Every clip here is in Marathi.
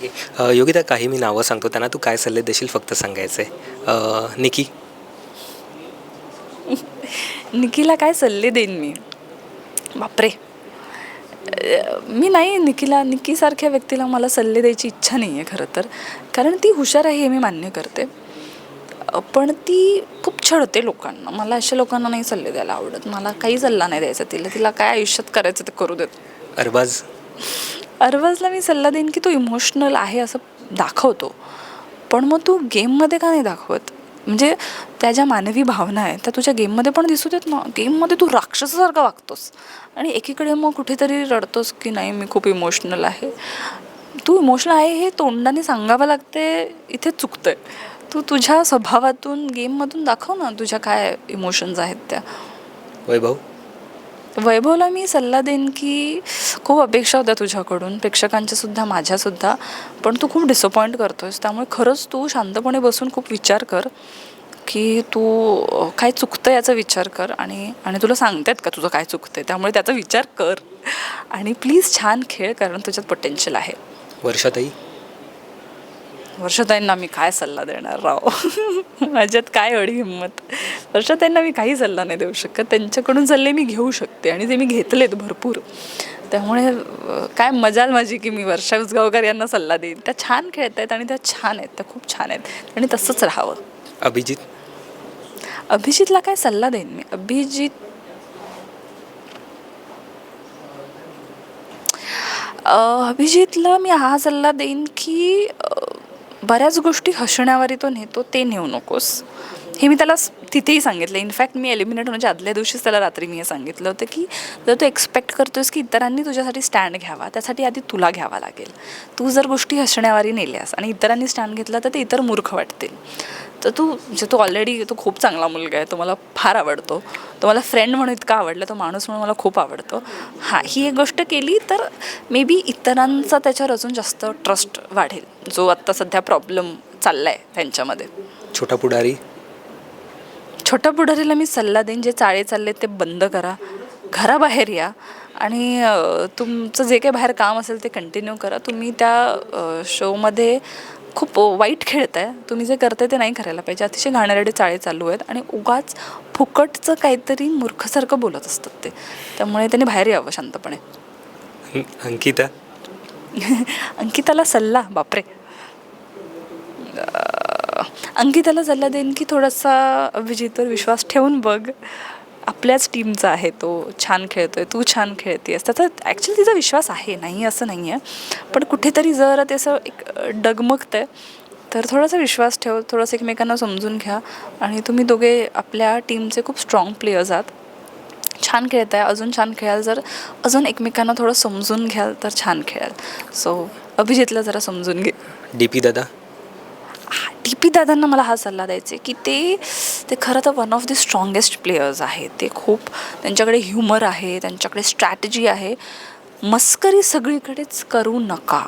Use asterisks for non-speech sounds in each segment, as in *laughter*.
ओके. योगिता काही मी नावं सांगतो त्यांना तू काय सल्ले देशील फक्त सांगायचं? आहे निकी. निकीला काय सल्ले देईन मी? बापरे. मी नाही निकीला निकीसारख्या व्यक्तीला मला सल्ले द्यायची इच्छा नाही आहे खरं तर. कारण ती हुशार आहे हे मी मान्य करते. पण ती खूप छळते लोकांना. मला अशा लोकांना नाही सल्ले द्यायला आवडत. मला काही सल्ला नाही द्यायचा तिला. तिला काय आयुष्यात करायचं ते करू देत. अरबाज. अरबाजला मी सल्ला देईन की तू इमोशनल आहे असं दाखवतो. पण मग तू गेममध्ये का नाही दाखवत? म्हणजे त्या ज्या मानवी भावना आहेत त्या तुझ्या गेममध्ये पण दिसू देत ना. गेममध्ये तू राक्षसासारखा वागतोस. आणि एकीकडे मग कुठेतरी रडतोस की नाही मी खूप इमोशनल आहे. तू इमोशनल आहे हे तोंडाने सांगावं लागते इथे चुकतंय. तू तुझ्या स्वभावातून गेममधून दाखव ना तुझ्या काय इमोशन्स आहेत त्या. वैभव? वैभवला मी सल्ला देईन की खूप अपेक्षा होत्या तुझ्याकडून प्रेक्षकांच्या सुद्धा माझ्यासुद्धा पण तू खूप डिसअपॉइंट करतोयस. त्यामुळे खरंच तू शांतपणे बसून खूप विचार कर की तू काय चुकतं याचा विचार कर आणि आणि तुला सांगतात का तुझं काय चुकतंय? त्यामुळे त्याचा विचार कर. आणि प्लीज छान खेळ कारण तुझ्यात पोटेन्शियल आहे. वर्षाताई? वर्षताईंना मी काय सल्ला देणार राव? *laughs* माझ्यात काय अडी हिंमत? वर्षताईंना मी काही सल्ला नाही देऊ शकत. त्यांच्याकडून सल्ले मी घेऊ शकते आणि ते मी घेतलेत भरपूर. त्यामुळे काय मजाल माझी की मी वर्षा उसगावकर यांना सल्ला देईन. त्या छान खेळत आहेत आणि त्या छान आहेत. त्या खूप छान आहेत. आणि तसंच राहावं. अभिजित? अभिजितला काय सल्ला देईन मी? अभिजित अभिजितला मी हा सल्ला देईन की बऱ्याच गोष्टी हसण्यावारी तो नेतो ते नेऊ नकोस. हे मी त्याला तिथेही सांगितलं इनफॅक्ट मी एलिमिनेट म्हणजे होण्याच्या आदल्या दिवशीच त्याला रात्री मी हे सांगितलं होतं की जर तू एक्सपेक्ट करतोस की इतरांनी तुझ्यासाठी स्टँड घ्यावा त्यासाठी आधी तुला घ्यावा लागेल. तू जर गोष्टी हसण्यावारी नेल्यास आणि इतरांनी स्टँड घेतला तर ते इतर मूर्ख वाटतील. तर तू म्हणजे तो ऑलरेडी तो खूप चांगला मुलगा आहे तो मला फार आवडतो. तो मला फ्रेंड म्हणून इतका आवडला तो माणूस म्हणून मला खूप आवडतो. हां ही एक गोष्ट केली तर मे बी इतरांचा त्याच्यावर अजून जास्त ट्रस्ट वाढेल जो आत्ता सध्या प्रॉब्लेम चालला आहे त्यांच्यामध्ये. छोटा पुढारी? छोट्या पुढारीला मी सल्ला देईन जे चाळे चालले ते बंद करा घराबाहेर या. आणि तुमचं जे काही बाहेर काम असेल ते कंटिन्यू करा. तुम्ही त्या शोमध्ये खूप वाईट खेळताय तुम्ही जे करताय ते नाही करायला पाहिजे. अतिशय घाणेरडे चाळे चालू आहेत आणि उगाच फुकटचं काहीतरी मूर्खसारखं बोलत असतात ते. त्यामुळे त्यांनी बाहेर यावं शांतपणे. अंकिता? *laughs* अंकिताला सल्ला बापरे. अंकिताला सल्ला देईन की थोडासा अभिजितवर विश्वास ठेवून बघ. आपल्याच टीमचा आहे तो छान खेळतोय तू छान खेळतेस त्याचा ॲक्च्युली तिचा विश्वास आहे नाही असं नाही आहे पण कुठेतरी जर ते असं एक डगमगतं आहे तर थोडासा विश्वास ठेव थोडंसं एकमेकांना समजून घ्या. आणि तुम्ही दोघे आपल्या टीमचे खूप स्ट्रॉंग प्लेयर्स आहात. छान खेळताय अजून छान खेळाल. जर अजून एकमेकांना थोडं समजून घ्याल तर छान खेळाल. सो अभिजितला जरा समजून घे. डी पी दादा? टी पी दादांना मला हा सल्ला द्यायचा आहे की ते ते खरं तर one of the strongest players आहेत. ते खूप त्यांच्याकडे ह्युमर आहे त्यांच्याकडे स्ट्रॅटजी आहे. मस्करी सगळीकडेच करू नका.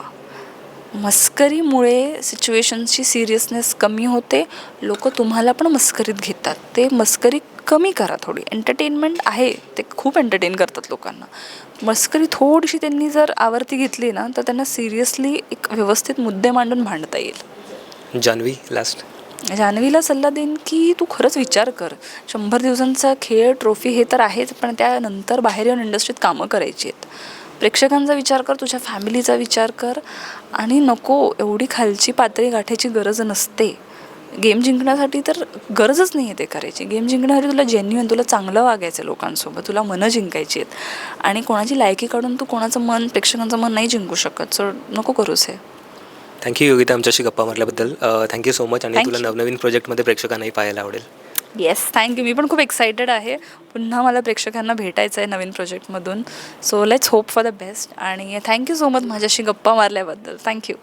मस्करीमुळे सिच्युएशनची सिरियसनेस कमी होते. लोक तुम्हाला पण मस्करीत घेतात. ते मस्करी कमी करा थोडी. एंटरटेनमेंट आहे. ते खूप एंटरटेन करतात लोकांना. मस्करी थोडीशी त्यांनी जर आवर्ती घेतली ना तर त्यांना सिरियसली एक व्यवस्थित मुद्दे मांडून भांडता येईल. जान्हवी लास्ट जान्हवीला सल्ला देईन की तू खरंच विचार कर. शंभर दिवसांचा खेळ ट्रॉफी हे तर आहेच पण त्यानंतर बाहेर येऊन इंडस्ट्रीत कामं करायची आहेत. प्रेक्षकांचा विचार कर तुझ्या फॅमिलीचा विचार कर आणि नको एवढी खालची पातळी गाठायची गरज नसते. गेम जिंकण्यासाठी तर गरजच नाही आहे ते करायची. गेम जिंकण्यासाठी तुला जेन्युअन तुला चांगलं वागायचं आहे लोकांसोबत तुला मनं जिंकायची आहेत. आणि कोणाची लायकी काढून तू कोणाचं मन प्रेक्षकांचं मन नाही जिंकू शकत. सो नको करूस हे. थँक्यू योगिता आमच्याशी गप्पा मारल्याबद्दल. थँक्यू सो मच आणि Thank तुला you. नवनवीन प्रोजेक्टमध्ये प्रेक्षकांनाही पाहायला आवडेल. येस थँक्यू मी पण खूप एक्सायटेड आहे. पुन्हा मला प्रेक्षकांना भेटायचं आहे नवीन प्रोजेक्टमधून so let's hope for the best आणि थँक्यू सो मच माझ्याशी गप्पा मारल्याबद्दल. थँक्यू